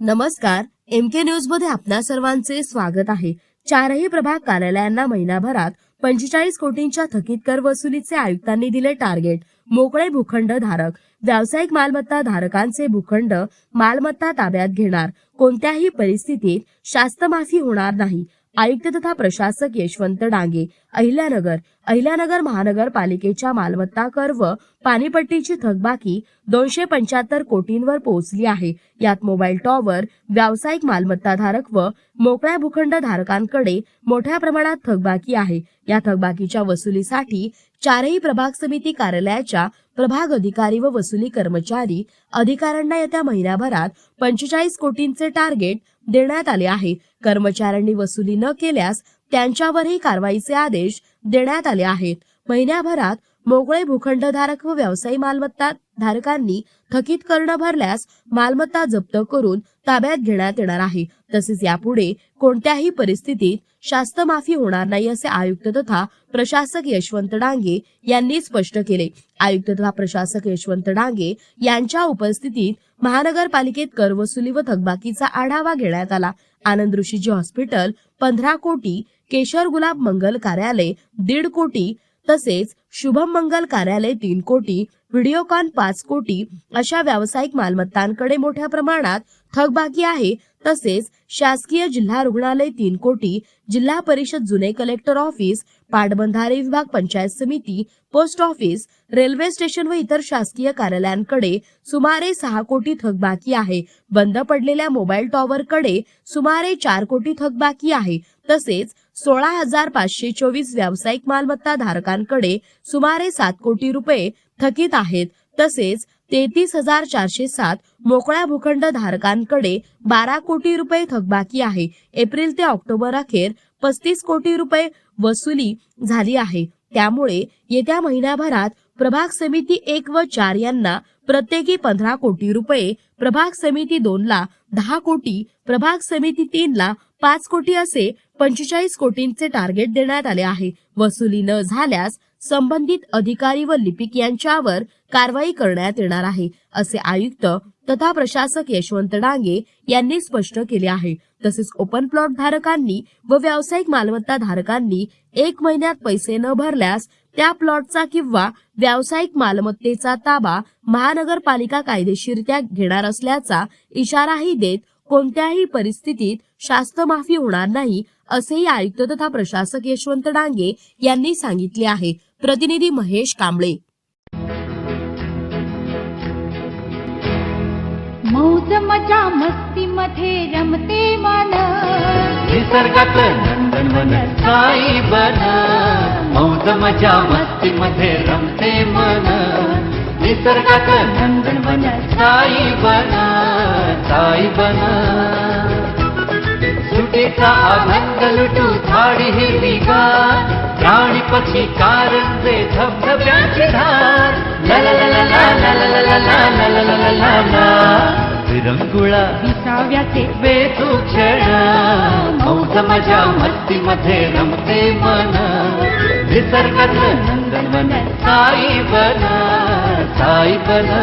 नमस्कार एम के न्यूजमध्ये आपणा सर्वांचे स्वागत आहे. चारही प्रभाग कार्यालयांना महिनाभरात पंचेचाळीस कोटींच्या थकीत कर वसुलीचे आयुक्तांनी दिले टार्गेट. मोकळे भूखंड धारक. व्यावसायिक मालमत्ता धारकांचे भूखंड मालमत्ता ताब्यात घेणार. कोणत्याही परिस्थितीत शास्तमाफी होणार नाही. आयुक्त तथा प्रशासक यशवंत डांगे अहिल्यानगर अहिल्यानगर महानगरपालिकेच्या मालमत्ता कर व पाणीपट्टीची थकबाकी दोनशे पंच्याहत्तर कोटींवर पोहोचली आहे. यात मोबाईल टॉवर व्यावसायिक मालमत्ताधारक व मोकळ्या भूखंड धारकांकडे मोठ्या प्रमाणात थकबाकी आहे. या थकबाकीच्या वसुलीसाठी चारही प्रभाग समिती कार्यालयाच्या प्रभाग अधिकारी व वसुली कर्मचारी अधिकाऱ्यांना येत्या महिन्याभरात पंचेचाळीस कोटींचे टार्गेट देण्यात आले आहे. कर्मचाऱ्यांनी वसुली न केल्यास त्यांच्यावरही कारवाईचे आदेश देण्यात आले आहेत. महिन्याभरात मोकळे भूखंडधारक व व्यावसायिक मालमत्ता धारकांनी थकीत कर्ण भरल्यास मालमत्ता जप्त करून ताब्यात घेण्यात येणार आहे. तसेच यापुढे कोणत्याही परिस्थितीत शास्त माफी होणार नाही असे आयुक्त तथा प्रशासक यशवंत डांगे यांनी स्पष्ट केले. आयुक्त तथा प्रशासक यशवंत डांगे यांच्या उपस्थितीत महानगरपालिकेत कर वसुली व थकबाकीचा आढावा घेण्यात आला. आनंद ऋषीजी हॉस्पिटल पंधरा कोटी केशर गुलाब मंगल कार्यालय दीड कोटी तसेच शुभम मंगल कार्यालय तीन कोटी व्हिडिओकॉन पाच कोटी अशा व्यावसायिक मालमत्तांकडे मोठ्या प्रमाणात थकबाकी आहे. तसेच शासकीय जिल्हा रुग्णालय तीन कोटी जिल्हा परिषद जुने कलेक्टर ऑफिस पाटबंधारे विभाग पंचायत समिती पोस्ट ऑफिस रेल्वे स्टेशन व इतर शासकीय कार्यालयांकडे सुमारे सहा कोटी थकबाकी आहे. बंद पडलेल्या मोबाईल टॉवरकडे सुमारे चार कोटी थकबाकी आहे. तसेच सोळा हजार पाचशे चोवीस व्यावसायिक मालमत्ता धारकांकडे सुमारे सात कोटी रुपये थकीत आहेत. तसेच तेहतीस हजार चारशे सात मोकळ्या भूखंड धारकांकडे बारा कोटी रुपये थकबाकी आहे. एप्रिल ते ऑक्टोबर अखेर पस्तीस कोटी रुपये वसुली झाली आहे. त्यामुळे येत्या महिन्याभरात प्रभाग समिती एक व चार यांना प्रत्येकी पंधरा कोटी रुपये प्रभाग समिती दोन ला दहा कोटी प्रभाग समिती तीन ला पाच कोटी असे पंचेचाळीस कोटींचे टार्गेट देण्यात आले आहे. वसुली न झाल्यास संबंधित अधिकारी व लिपिक यांच्यावर कारवाई करण्यात येणार आहे असे आयुक्त तथा प्रशासक यशवंत डांगे यांनी स्पष्ट केले आहे. तसेच ओपन प्लॉट धारकांनी व व्यावसायिक मालमत्ता धारकांनी एक महिन्यात पैसे न भरल्यास त्या प्लॉटचा किंवा व्यावसायिक मालमत्तेचा ताबा महानगरपालिका कायदेशीरित्या घेणार असल्याचा इशाराही देत कोणत्याही परिस्थितीत शास्त माफी होणार नाही असेही आयुक्त तथा प्रशासक यशवंत डांगे यांनी सांगितले आहे. प्रतिनिधी महेश कांबळे. मौज मजा मस्ती मध्ये रमते मन. निसर्गात नंदनवन साई बन. मौज मजा मस्ती मध्ये रमते मन. निसर्गात नंदनवन साई बन. साई बन सुटेचा अभंग लुटू झाडी हिरवी गार प्राणी पक्षी कारंजे धबधब्याची धार विरंगुळा विसाव्याचे वेचू क्षण मौज मजा मस्तीमध्ये रमते मन निसर्गाचं नंदनवन साई बना साई बना